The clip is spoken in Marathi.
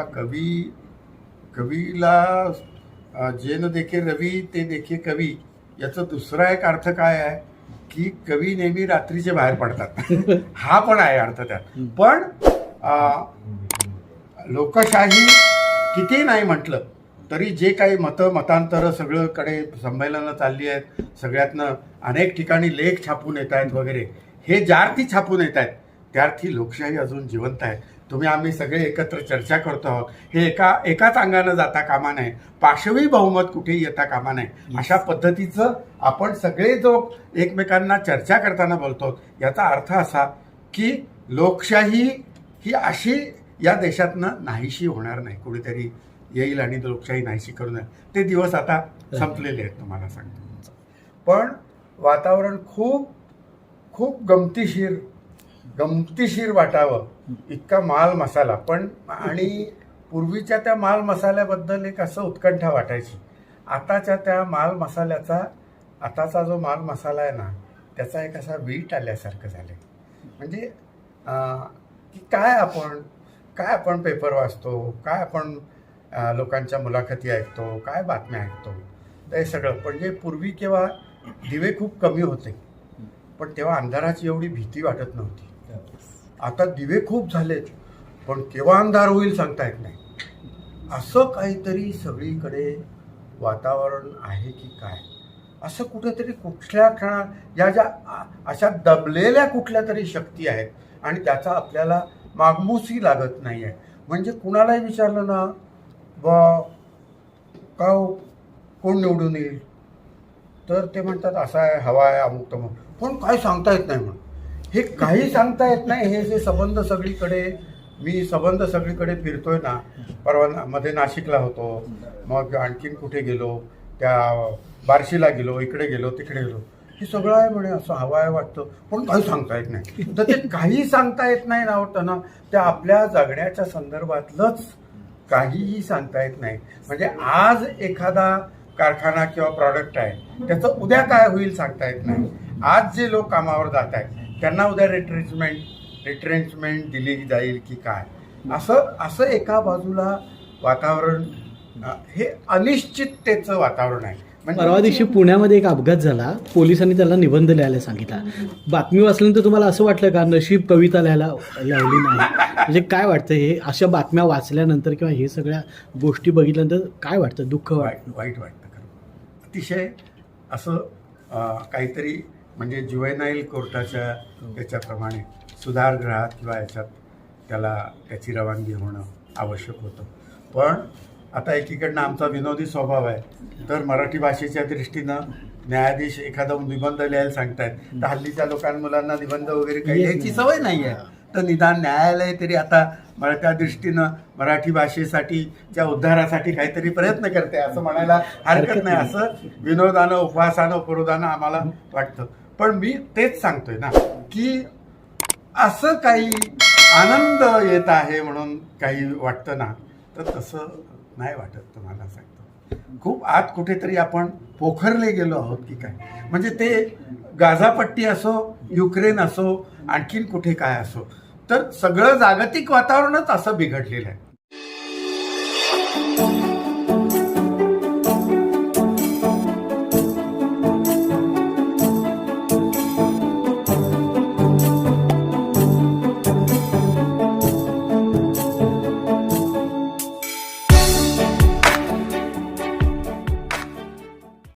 आता कवी कवीला अ, जे न देखे रवी ते देखे कवी याचा दुसरा एक अर्थ काय आहे? की कवी नेहमी रात्रीचे बाहेर पडतात. हा पण आहे अर्थ त्यात. पण लोकशाही किती नाही म्हटलं तरी जे काही मतं मतांतरं सगळीकडे संमेलनं चालली आहेत सगळ्यातनं अनेक ठिकाणी लेख छापून येत आहेत वगैरे हे ज्यार्थी छापून येत आहेत त्यार्थी लोकशाही अजून जिवंत आहे. तुम्ही आम्ही सगळे एकत्र चर्चा करतो आहोत. हे एका एकाच अंगानं जाता कामा नये. पाशवी बहुमत कुठेही येता कामा नये. अशा पद्धतीचं आपण सगळे जो एकमेकांना चर्चा करताना बोलतो याचा अर्थ असा की लोकशाही ही अशी या देशातनं नाहीशी होणार नाही. कुणीतरी येईल आणि लोकशाही नाहीशी करू नये. ते दिवस आता संपलेले आहेत तुम्हाला सांगतो. पण वातावरण खूप खूप गमतीशीर गमतीशीर वाटावं. इतका माल मसाला. पण आणि पूर्वीच्या त्या माल मसाल्याबद्दल एक असं उत्कंठा वाटायची. आताच्या त्या माल मसाल्याचा आताचा जो माल मसाला आहे ना त्याचा एक असा वीट आल्यासारखं झालं म्हणजे की काय आपण काय आपण पेपर वाचतो काय आपण लोकांच्या मुलाखती ऐकतो काय बातम्या ऐकतो तर हे सगळं. म्हणजे पूर्वी केव्हा दिवे खूप कमी होते पण तेव्हा अंधाराची एवढी भीती वाटत नव्हती. आता दिवे खूप झालेत पण केव्हा अंधार होईल सांगता येत नाही. असं काहीतरी सगळीकडे वातावरण आहे की काय? असं कुठेतरी कुठल्या क्षणा या ज्या अशा दबलेल्या कुठल्या तरी शक्ती आहेत आणि त्याचा आपल्याला मागमूसही लागत नाही आहे. म्हणजे कुणालाही विचारलं ना ब का हो, कोण निवडून येईल? तर ते म्हणतात असा आहे हवा आहे अमुक तमुक. पण काय सांगता येत नाही म्हणून. हे काही सांगता येत नाही हे जे संबंध सगळीकडे मी संबंध सगळीकडे फिरतोय ना परवा मध्ये नाशिकला होतो मग आणखीन कुठे गेलो त्या बार्शीला गेलो इकडे गेलो तिकडे गेलो. हे सगळं आहे म्हणे असं हवं आहे वाटतं. पण काही सांगता येत नाही. तर ते काही सांगता येत नाही ना वाटतं ना. ते आपल्या जगण्याच्या संदर्भातलंच काहीही सांगता येत नाही. म्हणजे आज एखादा कारखाना किंवा प्रॉडक्ट आहे त्याचं उद्या काय होईल सांगता येत नाही. आज जे लोक कामावर जात आहेत त्यांना उद्या रिट्रेचमेंट रिट्रेंचमेंट दिली जाईल की काय? असं असं एका बाजूला वातावरण हे अनिश्चिततेचं वातावरण आहे. म्हणजे परवा दिवशी पुण्यामध्ये एक अपघात झाला. पोलिसांनी त्याला निबंध लिहायला सांगितला. बातमी वाचल्यानंतर तुम्हाला असं वाटलं का? नशीब कविता लिहायला लावली नाही. म्हणजे काय वाटतं हे? अशा बातम्या वाचल्यानंतर किंवा हे सगळ्या गोष्टी बघितल्यानंतर काय वाटतं? दुःख वाईट वाईट वाटतं खरं. अतिशय असं काहीतरी म्हणजे जुवेनाईल कोर्टाच्या त्याच्याप्रमाणे सुधारगृहात किंवा याच्यात त्याला त्याची रवानगी होणं आवश्यक होतं. पण आता एकीकडनं आमचा विनोदी स्वभाव आहे. तर मराठी भाषेच्या दृष्टीनं न्यायाधीश एखादा निबंध लिहायला सांगतायत तर हल्लीच्या लोकां मुलांना निबंध वगैरे काही लिहायची सवय नाही आहे. तर निदान न्यायालय तरी आता मला त्या दृष्टीनं मराठी भाषेसाठीच्या उद्धारासाठी काहीतरी प्रयत्न करते असं म्हणायला हरकत नाही. असं विनोदानं उपवासानं उपरोधानं आम्हाला वाटतं. पण मी तेच सांगतोय ना की असं काही आनंद येत आहे म्हणून काही वाटतं ना तर तसं नाही वाटत तुम्हाला सांगतो. खूप आत कुठेतरी आपण पोखरले गेलो आहोत की काय. म्हणजे ते गाझापट्टी असो युक्रेन असो आणखीन कुठे काय असो तर सगळं जागतिक वातावरणच असं बिघडलेलं आहे.